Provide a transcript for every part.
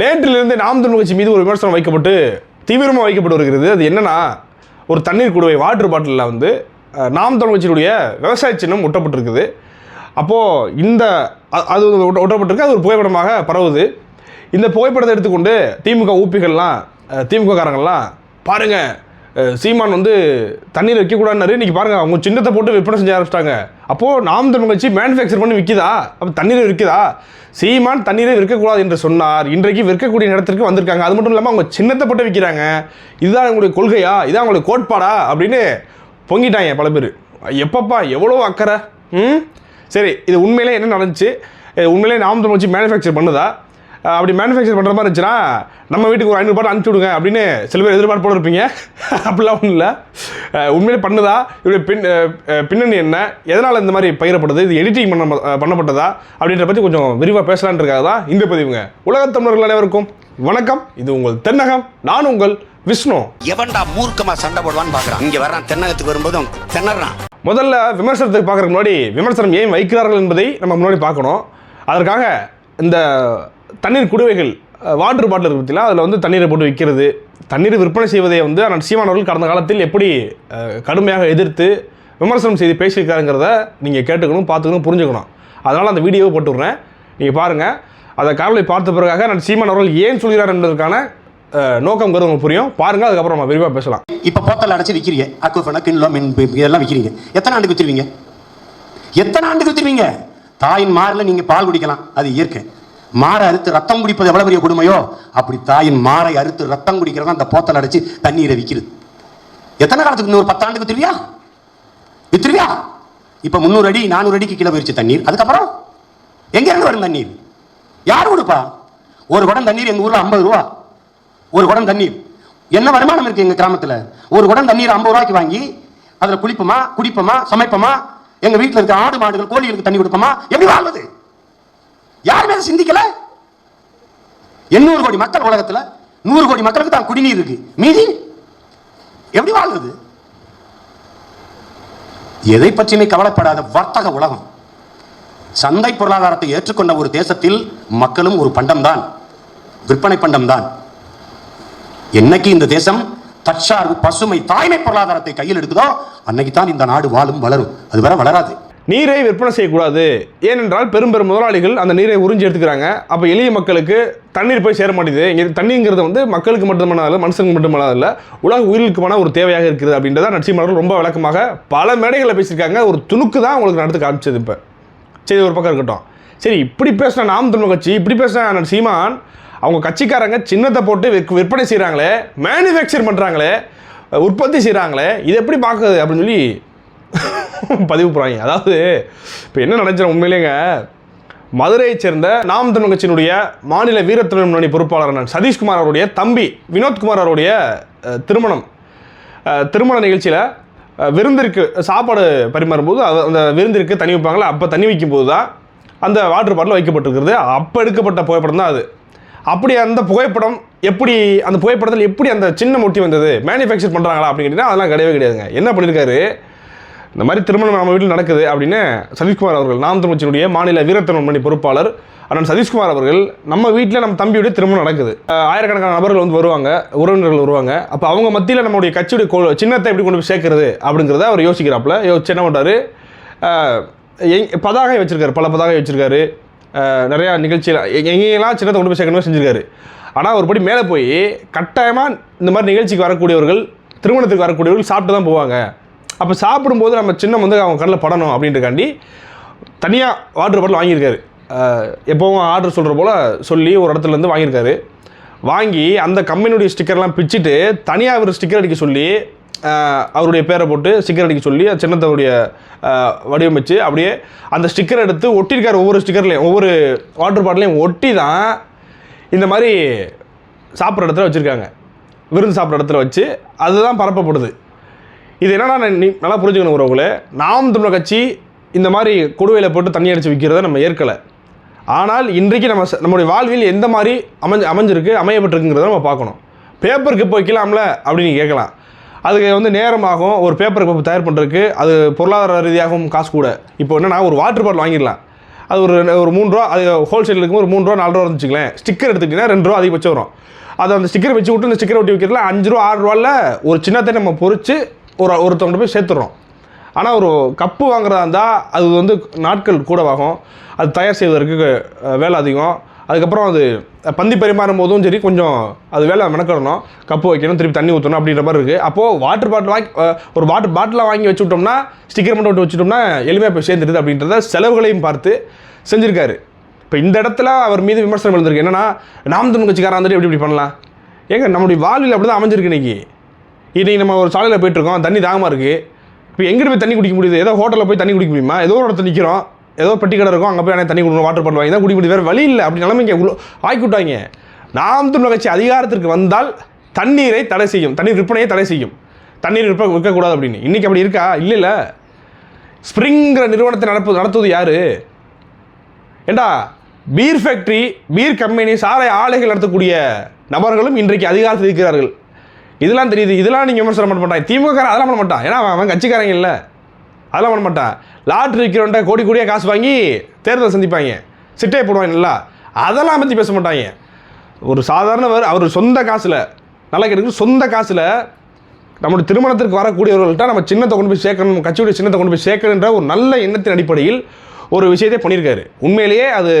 நேற்றிலிருந்து நாம் தமிழ் கட்சி மீது ஒரு விமர்சனம் வைக்கப்பட்டு தீவிரமாக வைக்கப்பட்டு வருகிறது. அது என்னென்னா ஒரு தண்ணீர் குடுவை வாட்டர் பாட்டிலில் வந்து நாம் தமிழ் கட்சியினுடைய விவசாய சின்னம் ஒட்டப்பட்டிருக்குது. அப்போது இந்த அது ஒட்டப்பட்டிருக்கு. அது ஒரு புகைப்படமாக பரவுது. இந்த புகைப்படத்தை எடுத்துக்கொண்டு திமுக ஊப்பிகள்லாம் திமுக காரங்கள்லாம் பாருங்கள் சீமான் வந்து தண்ணீர் வைக்கக்கூடாதுனாரு இன்றைக்கி பாருங்க அவங்க சின்னத்தை போட்டு விற்பனை செஞ்சு ஆரம்பிச்சிட்டாங்க. அப்போது நாம் தமிழ் கட்சி மேனுஃபேக்சர் பண்ணி விற்கிதா அப்போ தண்ணீரை விற்கிதா? சீமான் தண்ணீரை விற்கக்கூடாது என்று சொன்னார். இன்றைக்கு விற்கக்கூடிய இடத்திற்கு வந்திருக்காங்க. அது மட்டும் இல்லாமல் அவங்க சின்னத்தை போட்டு விற்கிறாங்க இதுதான் அவங்களுடைய கொள்கையா? இதான் அவங்களுடைய கோட்பாடா? அப்படின்னு பொங்கிட்டாங்க பல பேர். எப்பப்பா எவ்வளோ அக்கறை? ம்? சரி இது உண்மையிலே என்ன நடந்துச்சு? உண்மையிலே நாம் தமிழ் கட்சி மேனுஃபேக்சர் பண்ணுதா? அப்படி மேனுஃபேக்சர் பண்ணுற மாதிரி இருந்துச்சுன்னா நம்ம வீட்டுக்கு ஒரு ஐநூறு பாட்டு அனுப்பிச்சி விடுங்க அப்படின்னு சில பேர் எதிர்பார்ப்பு போல இருப்பீங்க. அப்படிலாம் ஒன்றும் இல்லை. உண்மையிலே பண்ணுதா? இவருடைய பின் பின்னணி என்ன? எதனால் இந்த மாதிரி பகிரப்படுது இது எடிட்டிங் பண்ண பண்ணப்பட்டதா? அப்படின்ற பற்றி கொஞ்சம் விரிவாக பேசலான்றதுக்காக தான் இந்த பதிவுங்க. உலகத் தமிழர்கள் அனைவருக்கும் வணக்கம். இது உங்கள் தென்னகம். நான் உங்கள் விஷ்ணு. எவன்டா மூர்க்கமா சண்டை போடுவான்னு பாக்குறான். இங்க வர்றான். தென்னகத்துக்கு வரும்போது திணறான். முதல்ல விமர்சனத்துக்கு பார்க்கறதுக்கு முன்னாடி விமர்சனம் ஏன் வைக்கிறார்கள் என்பதை நம்ம முன்னாடி பார்க்கணும். அதற்காக இந்த தண்ணீர் குடுவைகள் வாட்டர் பாட்டில் இருக்கு பார்த்தீங்களா அதில் வந்து தண்ணீரை போட்டு விற்கிறது தண்ணீர் விற்பனை செய்வதை வந்து ஆனால் சீமானவர்கள் கடந்த காலத்தில் எப்படி கடுமையாக எதிர்த்து விமர்சனம் செய்து பேசியிருக்காருங்கிறத நீங்கள் கேட்டுக்கணும் பார்த்துக்கணும் புரிஞ்சுக்கணும். அதனால் அந்த வீடியோவை போட்டு விட்றேன். நீங்கள் பாருங்கள் அதை காவலை பார்த்த பிறகாக நான் சீமான் அவர்கள் ஏன் சொல்கிறார் என்பதற்கான நோக்கம் உங்களுக்கு புரியும். பாருங்கள் அதுக்கப்புறம் நம்ம விரிவாக பேசலாம். இப்போ போத்தல் அடைச்சி விற்கிறீங்க அக்குஃபனா கிண்லோ மின் இதெல்லாம் விற்கிறீங்க எத்தனை ஆண்டுக்கு வித்துருவீங்க? எத்தனை ஆண்டுக்கு வித்துருவீங்க? தாயின் மாரில் நீங்கள் பால் குடிக்கலாம். அது இயற்கை. மாறை அறுத்து ரத்தம் குடிப்பது எவ்வளவு பெரிய கொடுமையோ? அப்படி தாயின் மாறை அறுத்து ரத்தம் குடிக்கிறதா அந்த போத்தல் அடைச்சு தண்ணீரை விற்கிறது. எத்தனை காலத்துக்கு இன்னொரு பத்தாண்டுக்கு வித்துருவியா வித்துருவியா? இப்போ முந்நூறு அடி நானூறு அடிக்கு கீழே போயிருச்சு தண்ணீர். அதுக்கப்புறம்? எங்கேருந்து வரும் தண்ணீர்? யார் கொடுப்பா? ஒரு குடம் தண்ணீர் எங்கள் ஊரில் ஐம்பது ரூபா. ஒரு குடம் தண்ணீர். என்ன வருமானம் இருக்குது எங்கள் கிராமத்தில்? ஒரு குடம் தண்ணீர் ஐம்பது ரூபாய்க்கு வாங்கி அதில் குளிப்போமா குடிப்போமா சமைப்போமா? எங்கள் வீட்டில் இருக்க ஆடு மாடுகள் கோழிகளுக்கு தண்ணி கொடுப்போமா? எப்படி வாழ்வது? யாருமே அதை சிந்திக்கல. எண்ணூறு கோடி மக்கள் உலகத்துல நூறு கோடி மக்களுக்கு தான் குடிநீர் இருக்கு. மீதி எப்படி வாழ்றது? எதை பற்றியுமே கவலைப்படாத வர்த்தக உலகம். சந்தை பொருளாதாரத்தை ஏற்றுக்கொண்ட ஒரு தேசத்தில் மக்களும் ஒரு பண்டம்தான். விற்பனை பண்டம்தான். என்னைக்கு இந்த தேசம் தற்சார்பு பசுமை தாய்மை பொருளாதாரத்தை கையில் எடுக்குதோ அன்னைக்கு தான் இந்த நாடு வாழும் வளரும். அது வர வளராது. நீரை விற்பனை செய்யக்கூடாது. ஏனென்றால் பெரும் பெரும் முதலாளிகள் அந்த நீரை உறிஞ்சி எடுத்துக்கிறாங்க. அப்போ எளிய மக்களுக்கு தண்ணீர் போய் சேர மாட்டேங்குது. இங்கே தண்ணிங்கிறது வந்து மக்களுக்கு மட்டுமல்லாத மனுஷனுக்கு மட்டுமல்லாத உலக உயிர்களுக்குமான ஒரு தேவையாக இருக்குது அப்படின்றத நரசிம்மர்கள் ரொம்ப விளக்கமாக பல மேடைகளில் பேசியிருக்காங்க. ஒரு துணுக்கு தான் உங்களுக்கு நடத்து காமிச்சது இப்போ. சரி ஒரு பக்கம் இருக்கட்டும். சரி இப்படி பேசின நாம் தமிழ் கட்சி இப்படி பேசின சீமான் அவங்க கட்சிக்காரங்க சின்னத்தை போட்டு விற்பனை செய்கிறாங்களே மேனுஃபேக்சர் பண்ணுறாங்களே உற்பத்தி செய்கிறாங்களே இது எப்படி பார்க்குது அப்படின்னு சொல்லி பதிவு போகிறாங்க அதாவது இப்போ என்ன நினச்சேன் உண்மையிலேங்க மதுரையைச் சேர்ந்த நாம் தமிழ் கட்சியினுடைய மாநில வீரத்தமிழ் முன்னணி பொறுப்பாளரான சதீஷ்குமார் அவருடைய தம்பி வினோத்குமார் அவருடைய திருமணம். திருமண நிகழ்ச்சியில் விருந்திற்கு சாப்பாடு பரிமாறும்போது அது- அந்த விருந்திற்கு தண்ணி வைப்பாங்களே அப்போ தண்ணி வைக்கும்போது தான் அந்த வாட்டர் பாட்டில் வைக்கப்பட்டிருக்கிறது. அப்போ எடுக்கப்பட்ட புகைப்படம் தான் அது. அப்படி அந்த புகைப்படம் எப்படி அந்த புகைப்படத்தில் எப்படி அந்த சின்ன மொட்டி வந்தது? மேனுஃபேக்சர் பண்ணுறாங்களா அப்படின்னு கேட்டிங்கன்னா அதெல்லாம் கிடையவே கிடையாதுங்க. என்ன பண்ணியிருக்காரு? இந்த மாதிரி திருமணம் நம்ம வீட்டில் நடக்குது அப்படின்னு சதீஷ்குமார் அவர்கள் நாம் தமிழ்ச்சியினுடைய மாநில வீரத்தமிழ் பொறுப்பாளர் அண்ணன் சதீஷ்குமார் அவர்கள் நம்ம வீட்டில் நம்ம தம்பியுடைய திருமணம் நடக்குது. ஆயிரக்கணக்கான நபர்கள் வந்து வருவாங்க உறவினர்கள் வருவாங்க. அப்போ அவங்க மத்தியில் நம்மளுடைய கட்சியுடைய கோ சின்னத்தை எப்படி கொண்டு போய் சேர்க்கறது அப்படிங்கிறத அவர் யோசிக்கிறாப்புல. யோசிச்சு என்ன பண்ணுறாரு எங் பதாகை வச்சுருக்காரு பல பதாகை வச்சுருக்காரு. நிறையா நிகழ்ச்சியில் எங்கெங்கெல்லாம் சின்னத்தை கொண்டு போய் சேர்க்கணும்னு செஞ்சிருக்காரு. ஆனால் ஒருபடி மேலே போய் கட்டாயமாக இந்த மாதிரி நிகழ்ச்சிக்கு வரக்கூடியவர்கள் திருமணத்துக்கு வரக்கூடியவர்கள் சாப்பிட்டு தான் போவாங்க. அப்போ சாப்பிடும்போது நம்ம சின்ன வந்து அவங்க கண்ணில் படணும் அப்படின்றக்காண்டி தனியாக வாட்டர் பாட்டில் வாங்கியிருக்காரு. எப்போவும் எப்பவும் ஆர்டர் சொல்கிற போல் சொல்லி ஒரு இடத்துலேருந்து வாங்கியிருக்காரு. வாங்கி அந்த கம்பெனியுடைய ஸ்டிக்கர்லாம் பிச்சுட்டு தனியாக ஒரு ஸ்டிக்கர் அடிக்க சொல்லி அவருடைய பேரை போட்டு ஸ்டிக்கர் அடிக்க சொல்லி அந்த சின்னத்தோடைய வடிவமைச்சு அப்படியே அந்த ஸ்டிக்கர் எடுத்து ஒட்டியிருக்காரு ஒவ்வொரு ஸ்டிக்கர்லையும் ஒவ்வொரு வாட்டர் பாட்டிலையும் ஒட்டி தான் இந்த மாதிரி சாப்பிட்ற இடத்துல வச்சுருக்காங்க. விருந்து சாப்பிட்ற இடத்துல வச்சு அதுதான் பரப்பப்படுது. இது என்னன்னா நான் நீ நல்லா புரிஞ்சுக்கணும் உறவுகளே. நாம் தமிழர் கட்சி இந்த மாதிரி கொடுவையில் போட்டு தண்ணி அடித்து விற்கிறத நம்ம ஏற்கலை. ஆனால் இன்றைக்கு நம்ம ச- நம்முடைய வாழ்வில் எந்த மாதிரி அமைஞ்சு அமைஞ்சிருக்கு அமையப்பட்டிருக்குங்கிறத நம்ம பார்க்கணும். பேப்பருக்கு இப்போ வைக்கலாம்ல அப்படின்னு கேட்கலாம். அதுக்கு வந்து நேரமாகும் ஒரு பேப்பர் இப்போ தயார் பண்ணுறதுக்கு அது பொருளாதார ரீதியாகவும் காசு கூட. இப்போ என்னென்னா ஒரு வாட்டர் பாட்டில் வாங்கிடலாம். அது ஒரு ஒரு மூணு ரூபா அது ஹோல்சேல் இருக்கும் ஒரு மூணு ரூபா நாலு ரூபா வச்சுங்களேன் ஸ்டிக்கர் எடுத்துக்கிட்டிங்கன்னா ரெண்டு ரூபா அதிகபட்சம் வரும். அதை அந்த ஸ்டிக்கர் வச்சு விட்டு அந்த ஸ்டிக்கர் ஒட்டி வைக்கிறதுல அஞ்சு ரூபா ஆறு ரூபாவில் ஒரு சின்னத்தை நம்ம பொறிச்சு ஒரு ஒருத்தவங்கள்ட்ட போய் சேர்த்துறோம். ஆனால் ஒரு கப்பு வாங்குறதா இருந்தால் அது வந்து நாட்கள் கூடவாகும். அது தயார் செய்வதற்கு வேலை அதிகம். அதுக்கப்புறம் அது பந்தி பரிமாறும் போதும் சரி கொஞ்சம் அது வேலை மெனக்கிடணும். கப்பு வைக்கணும் திருப்பி தண்ணி ஊற்றணும் அப்படின்ற மாதிரி இருக்குது அப்போது வாட்டர் பாட்டில் வாங்கி ஒரு வாட்டர் பாட்டிலாக வாங்கி வச்சு விட்டோம்னா ஸ்டிக்கர் மட்டும் விட்டு வச்சுட்டோம்னா எளிமையாக போய் சேர்ந்துடுது அப்படின்றத செலவுகளையும் பார்த்து செஞ்சுருக்காரு. இப்போ இந்த இடத்துல அவர் மீது விமர்சனம் எழுந்திருக்கு. என்னன்னா நாம் தமிழ் கட்சிக்காரன் வந்துட்டு எப்படி இப்படி பண்ணலாம்? ஏங்க நம்முடைய வாழ்வில் அப்படி தான் அமைஞ்சிருக்கு இன்றைக்கி இன்றைக்கி நம்ம ஒரு சாலையில் போயிட்டுருக்கோம் தண்ணி தாகமாக இருக்குது இப்போ எங்கிட்டு போய் தண்ணி குடிக்க முடியுது? ஏதோ ஹோட்டலில் போய் தண்ணி குடிக்க முடியுமா? ஏதோ ஒரு இடத்துல நிற்கிறோம் ஏதோ பெட்டி கடை இருக்கும் அங்கே போய் அண்ணே தண்ணி குடிக்கணும் வாட்டர் பாட்டில் வாங்கி தான் குடிக்க முடியும் வேறு வழி இல்லை. அப்படி நிலைமைங்க இவ்வளோ ஆக்கி விட்டாங்க நாம் தமிழ் கட்சி அதிகாரத்திற்கு வந்தால் தண்ணீரை தடை செய்யும். தண்ணீர் விற்பனையை தடை செய்யும். தண்ணீர் விற்ப விற்கக்கூடாது அப்படின்னு. இன்றைக்கி அப்படி இருக்கா? இல்லை இல்லை. ஸ்ப்ரிங்கிற நிறுவனத்தை நடப்பு நடத்துவது யார்? ஏண்டா பீர் ஃபேக்ட்ரி பீர் கம்பெனி சாரை ஆலைகள் நடத்தக்கூடிய நபர்களும் இன்றைக்கு அதிகாரத்தில் இருக்கிறார்கள். இதெல்லாம் தெரியுது இதெல்லாம் நீங்கள் விமர்சனம் பண்ண மாட்டாங்க. திமுக அதெல்லாம் பண்ண மாட்டான். ஏன்னா அவன் கட்சிக்காரங்க இல்லை. அதெல்லாம் பண்ண மாட்டான். லாட்ரி விற்கிறவன்ட்ட கோடி கோடியாக காசு வாங்கி தேர்தல் சந்திப்பாங்க. சிட்டையை போடுவாங்க நல்லா. அதெல்லாம் பற்றி பேச மாட்டாங்க. ஒரு சாதாரணவர் அவர் சொந்த காசில் நல்லா கேட்டு சொந்த காசில் நம்முடைய திருமணத்திற்கு வரக்கூடியவர்கள்ட்ட நம்ம சின்னத்தை கொண்டு போய் சேர்க்கணும் கட்சியுடைய சின்னத்தை கொண்டு போய் சேர்க்கணுன்ற ஒரு நல்ல எண்ணத்தின் அடிப்படையில் ஒரு விஷயத்தை பண்ணியிருக்காரு. உண்மையிலேயே அது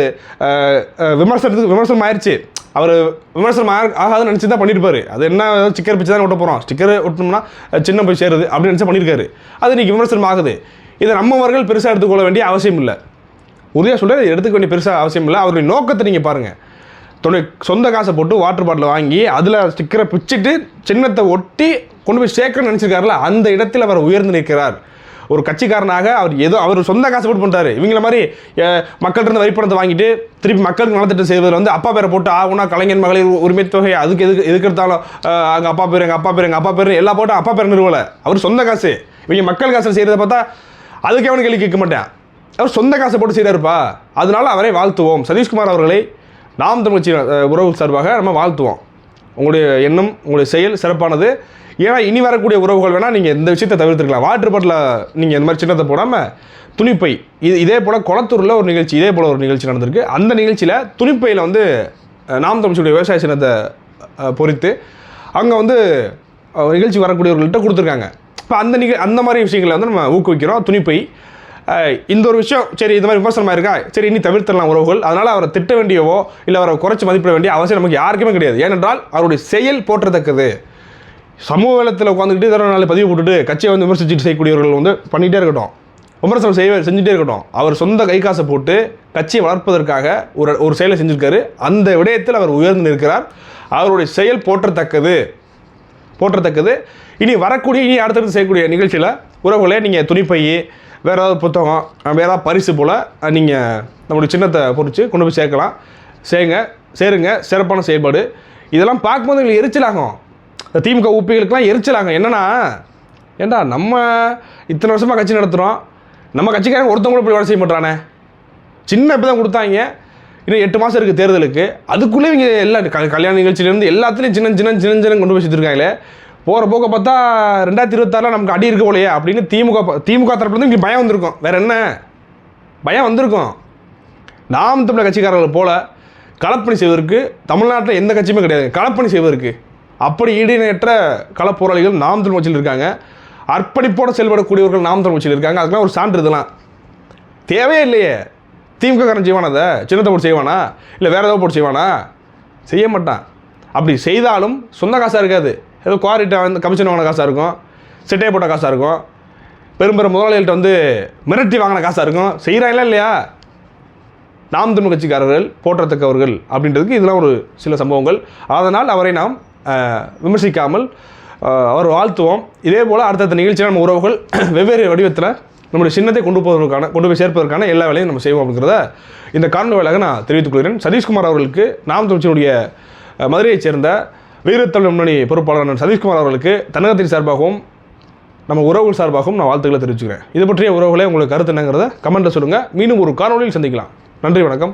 விமர்சனத்துக்கு விமர்சனம் ஆயிடுச்சு அவர் விமர்சனம் ஆகாதுன்னு நினச்சி தான் பண்ணியிருப்பாரு. அது என்ன ஸ்டிக்கர் பிச்சு தான் ஒட்ட போகிறோம் ஸ்டிக்கர் ஒட்டணும்னா சின்ன சின்னம் போய் சேருது அப்படின்னு நினச்சி பண்ணியிருக்காரு. அது இன்னைக்கு விமர்சனம் ஆகுது. இதை நம்மவர்கள் பெருசாக எடுத்துக்கொள்ள வேண்டிய அவசியம் இல்லை. உறுதியாக சொல்கிறேன் எடுத்துக்க வேண்டிய பெருசாக அவசியம் இல்லை. அவருடைய நோக்கத்தை நீங்கள் பாருங்கள் துணை சொந்த காசை போட்டு வாட்டர் பாட்டில் வாங்கி அதில் ஸ்டிக்கரை பிச்சுட்டு சின்னத்தை ஒட்டி கொண்டு போய் சேர்க்கணும்னு நினச்சிருக்காருல அந்த இடத்தில் அவர் உயர்ந்து நிற்கிறார். ஒரு கட்சிக்காரனாக அவர் ஏதோ அவர் சொந்த காசு போட்டு பண்ணுறாரு இவங்கள மாதிரி மக்கள்கிட்ட வரிப்பணத்தை வாங்கிட்டு திருப்பி மக்களுக்கு நலத்திட்டம் செய்வதில் வந்து அப்பா பேரை போட்டு ஆகுனா கலைஞர் மகளிர் உரிமை தொகை அதுக்கு எதுக்கு எதுக்கு எடுத்தாலும் அஹ், அப்பா பேர் எங்கள் அப்பா பேர் எங்கள் அப்பா பேர் எல்லா போட்டு அப்பா பேர் நிறுவலை. அவர் சொந்த காசு. இவங்க மக்கள் காசில் செய்கிறத பார்த்தா அதுக்கு அவனுக்கு கேள்வி கேட்க மாட்டேன். அவர் சொந்த காசை போட்டு செய்கிறாருப்பா அதனால அவரை வாழ்த்துவோம். சதீஷ்குமார் அவர்களை நாம் தமிழ் உறவு சார்பாக நம்ம வாழ்த்துவோம். உங்களுடைய எண்ணம் உங்களுடைய செயல் சிறப்பானது. ஏன்னா இனி வரக்கூடிய உறவுகள் வேணால் நீங்கள் இந்த விஷயத்தை தவிர்த்துருக்கலாம். வாட்டர் பாட்டில் நீங்கள் இந்த மாதிரி சின்னத்தை போடாமல் துணிப்பை. இது இதே போல் குளத்தூரில் ஒரு நிகழ்ச்சி இதே போல் ஒரு நிகழ்ச்சி நடந்திருக்கு. அந்த நிகழ்ச்சியில் துணிப்பையில் வந்து நாம் தமிழ்ச்சியுடைய விவசாய சின்னத்தை பொறித்து அங்கே வந்து நிகழ்ச்சி வரக்கூடியவர்கள்ட்ட கொடுத்துருக்காங்க. இப்போ அந்த நிக அந்த மாதிரி விஷயங்களை வந்து நம்ம ஊக்குவிக்கிறோம். துணிப்பை. இந்த ஒரு விஷயம் சரி இந்த மாதிரி விமர்சனமாக இருக்கா சரி இனி தவிர்த்தரலாம் உறவுகள். அதனால் அவரை திட்ட வேண்டியவோ இல்லை அவரை குறைச்சி மதிப்பிட வேண்டிய அவசியம் நமக்கு யாருக்குமே கிடையாது. ஏனென்றால் அவருடைய செயல் போற்றத்தக்கது. சமூக வேலத்தில் உட்காந்துக்கிட்டு இதர நாள் பதிவு போட்டுட்டு கட்சியை வந்து விமர்சிச்சுட்டு செய்யக்கூடியவர்கள் வந்து பண்ணிகிட்டே இருக்கட்டும். விமர்சனம் செய்ய செஞ்சுட்டே இருக்கட்டும். அவர் சொந்த கை காசை போட்டு கட்சியை வளர்ப்பதற்காக ஒரு ஒரு செயலை செஞ்சுருக்காரு. அந்த விடயத்தில் அவர் உயர்ந்து நிற்கிறார். அவருடைய செயல் போற்றத்தக்கது. போற்றத்தக்கது. இனி வரக்கூடிய இனி அடுத்தடுத்து செய்யக்கூடிய நிகழ்ச்சியில் உறவுகளே நீங்கள் துணிப்பை வேறு ஏதாவது புத்தகம் வேறு ஏதாவது பரிசு போல் நீங்கள் நம்மளுடைய சின்னத்தை பொறிச்சு கொண்டு போய் சேர்க்கலாம். சேருங்க சேருங்க சிறப்பான செயல்பாடு. இதெல்லாம் பார்க்கும்போது எங்களுக்கு எரிச்சலாகும் இந்த திமுக ஊப்பிகளுக்கெல்லாம் எரிச்சலாகும் என்னன்னா ஏண்டா நம்ம இத்தனை வருஷமாக கட்சி நடத்துகிறோம் நம்ம கட்சிக்காரங்க ஒருத்தவங்க கூட இப்படி வேலை செய்ய மாட்டானே சின்ன இப்போ தான் கொடுத்தாங்க. இன்னும் எட்டு மாதம் இருக்குது தேர்தலுக்கு. அதுக்குள்ளே இவங்க எல்லா க- கல்யாண நிகழ்ச்சியிலேருந்து எல்லாத்துலேயும் சின்ன சின்ன சின்ன சின்ன கொண்டு போய் சேர்த்துருக்காங்களே. போகிற போக்க பார்த்தா ரெண்டாயிரத்தி இருபத்தாறில் நமக்கு அடி இருக்க போலையே அப்படின்னு திமுக திமுக தரப்புலேருந்து இங்கே பயம் வந்திருக்கும். வேறு என்ன? பயம் வந்திருக்கும். நாம் தமிழர் கட்சிக்காரர்கள் போல் களப்பணி செய்வதற்கு தமிழ்நாட்டில் எந்த கட்சியுமே கிடையாது. களப்பணி செய்வதற்கு அப்படி ஈடுநேற்ற களப்போராளிகள் நாம் தமிழ் கட்சியில் இருக்காங்க. அர்ப்பணிப்போடு செயல்படக்கூடியவர்கள் நாம் தமிழ் கட்சியில் இருக்காங்க. அதுக்கெல்லாம் ஒரு சான்று இதெல்லாம். தேவையே இல்லையே. திமுக காரன் செய்வானா அதை சின்னத்தை போட்டு செய்வானா? இல்லை வேறு ஏதாவது போட்டு செய்வானா? செய்ய மாட்டான். அப்படி செய்தாலும் சொந்த காசாக இருக்காது. ஏதோ குவாரிட்ட வந்து கமிஷன் வாங்கின காசாக இருக்கும் சிட்டையை போட்ட காசாக இருக்கும். பெரும் பெரும் வந்து மிரட்டி வாங்கின காசாக இருக்கும். செய்கிறாங்களா இல்லையா? நாம் தமிழ் கட்சிக்காரர்கள் போற்றத்தக்கவர்கள் அப்படின்றதுக்கு இதெல்லாம் ஒரு சில சம்பவங்கள். அதனால் அவரை நாம் விமர்சிக்காமல் அவர் வாழ்த்துவோம். இதே போல் அடுத்தடுத்த நிகழ்ச்சியில் நம்ம உறவுகள் வெவ்வேறு வடிவத்தில் நம்முடைய சின்னத்தை கொண்டு போவதற்கான கொண்டு போய் சேர்ப்பதற்கான எல்லா வேலையும் நம்ம செய்வோம் அப்படிங்கிறத இந்த காரண வேலையாக நான் தெரிவித்துக் கொள்கிறேன். சதீஷ்குமார் அவர்களுக்கு நாம் தமிழ்ச்சியினுடைய மதுரையைச் சேர்ந்த வீரத்தமிழ் முன்னணி பொறுப்பாளர் சதீஷ்குமார் அவர்களுக்கு தமிழகத்தின் சார்பாகவும் நம்ம உறவுகள் சார்பாகவும் நான் வாழ்த்துக்களை தெரிவிச்சுக்கிறேன். இது பற்றிய உறவுகளே உங்களுக்கு கருத்து என்னங்கிறத கமெண்ட்டில் சொல்லுங்கள் மீண்டும் ஒரு காணொலியில் சந்திக்கலாம். நன்றி வணக்கம்.